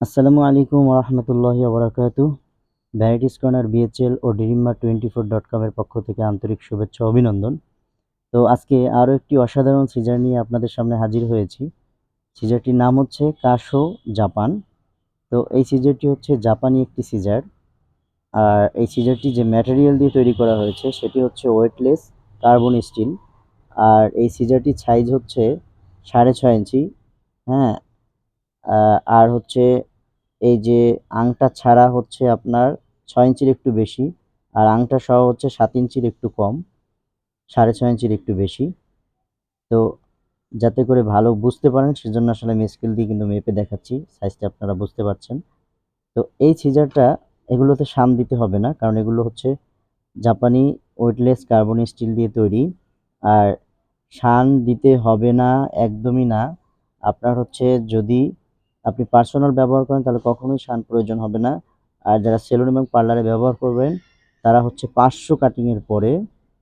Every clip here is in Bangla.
আসসালামু আলাইকুম রহমতুল্লাহি ওবরাকাতু ভ্যারাইটিস কর্নার বিএচএল ও ডিরিম্মা টোয়েন্টি ফোর ডট কমের পক্ষ থেকে আন্তরিক শুভেচ্ছা অভিনন্দন। তো আজকে আরও একটি অসাধারণ সিজার নিয়ে আপনাদের সামনে হাজির হয়েছি। সিজারটির নাম হচ্ছে কাশো জাপান তো এই সিজারটি হচ্ছে জাপানি একটি সিজার। আর এই সিজারটি যে ম্যাটেরিয়াল দিয়ে তৈরি করা হয়েছে, সেটি হচ্ছে ওয়েটলেস কার্বন স্টিল আর এই সিজারটির সাইজ হচ্ছে সাড়ে ছয় ইঞ্চি। হ্যাঁ আর হচ্ছে এই যে আংটা ছাড়া হচ্ছে আপনার ছয় ইঞ্চির একটু বেশি, আর আংটা সহ হচ্ছে সাত ইঞ্চির একটু কম, সাড়ে ছয় ইঞ্চির একটু বেশি। তো যাতে করে ভালো বুঝতে পারেন, সেজন্য আসলে আমি স্কেল দিয়ে কিন্তু মেপে দেখাচ্ছি সাইজটা আপনারা বুঝতে পারছেন। তো এই সিজারটা এগুলোতে শান দিতে হবে না, কারণ এগুলো হচ্ছে জাপানি ওয়েটলেস কার্বন স্টিল দিয়ে তৈরি। আর শান দিতে হবে না, একদমই না। আপনার হচ্ছে যদি আপনি পার্সোনাল ব্যবহার করেন, তাহলে কখনোই শান প্রয়োজন হবে না। আর যারা সেলুন এবং পার্লারে ব্যবহার করবেন, তারা হচ্ছে পাঁচশো কাটিংয়ের পরে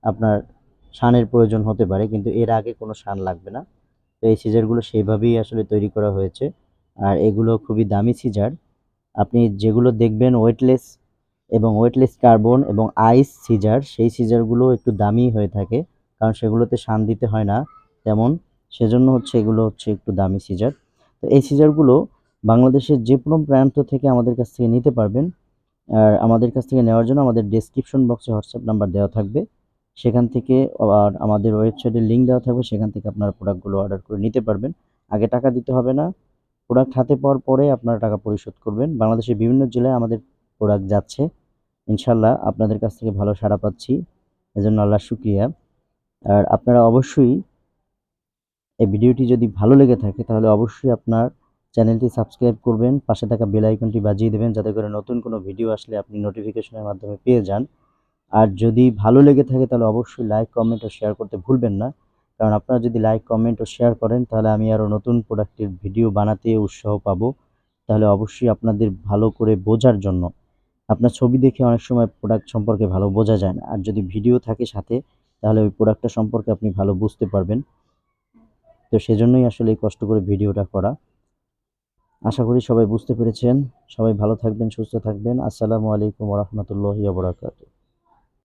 আপনার শানের প্রয়োজন হতে পারে, কিন্তু এর আগে কোনো শান লাগবে না। তো এই সিজারগুলো সেইভাবেই আসলে তৈরি করা হয়েছে। আর এগুলো খুবই দামি সিজার আপনি যেগুলো দেখবেন ওয়েটলেস এবং ওয়েটলেস কার্বন এবং আইস সিজার সেই সিজারগুলো একটু দামি হয়ে থাকে, কারণ সেগুলোতে শান দিতে হয় না। তেমন সেজন্য হচ্ছে এগুলো হচ্ছে একটু দামি সিজার তো এই সিজারগুলো বাংলাদেশের যে কোনো প্রান্ত থেকে আমাদের কাছ থেকে নিতে পারবেন। আর আমাদের কাছ থেকে নেওয়ার জন্য আমাদের ডেসক্রিপশন বক্সে হোয়াটসঅ্যাপ নাম্বার দেওয়া থাকবে। সেখান থেকে আর আমাদের ওয়েবসাইটের লিঙ্ক দেওয়া থাকবে। সেখান থেকে আপনারা প্রোডাক্টগুলো অর্ডার করে নিতে পারবেন। আগে টাকা দিতে হবে না। প্রোডাক্ট হাতে পাওয়ার পরে আপনারা টাকা পরিশোধ করবেন। বাংলাদেশের বিভিন্ন জেলায় আমাদের প্রোডাক্ট যাচ্ছে। ইনশাল্লাহ আপনাদের কাছ থেকে ভালো সাড়া পাচ্ছি। এজন্য আল্লাহ শুক্রিয়া। আর আপনারা অবশ্যই এই ভিডিওটি যদি ভালো লেগে থাকে, তাহলে অবশ্যই আপনার চ্যানেলটি সাবস্ক্রাইব করবেন, পাশে থাকা বেল আইকনটি বাজিয়ে দেবেন যাতে করে নতুন কোনো ভিডিও আসলে আপনি নোটিফিকেশনের মাধ্যমে পেয়ে যান। আর যদি ভালো লেগে থাকে তাহলে অবশ্যই লাইক কমেন্ট ও শেয়ার করতে ভুলবেন না। কারণ আপনারা যদি লাইক কমেন্ট ও শেয়ার করেন তাহলে আমি আরও নতুন প্রোডাক্টের ভিডিও বানাতে উৎসাহ পাবো। তাহলে অবশ্যই আপনাদের ভালো করে বোঝার জন্য। আপনার ছবি দেখে অনেক সময় প্রোডাক্ট সম্পর্কে ভালো বোঝা যায় না। আর যদি ভিডিও থাকে সাথে, তাহলে ওই প্রোডাক্টটা সম্পর্কে আপনি ভালো বুঝতে পারবেন। তো সেজন্যই আসলে এই কষ্ট করে ভিডিওটা করা। আশা করি সবাই বুঝতে পেরেছেন। সবাই ভালো থাকবেন সুস্থ থাকবেন। আসসালামু আলাইকুম রহমতুল্লাহ বরাকাতু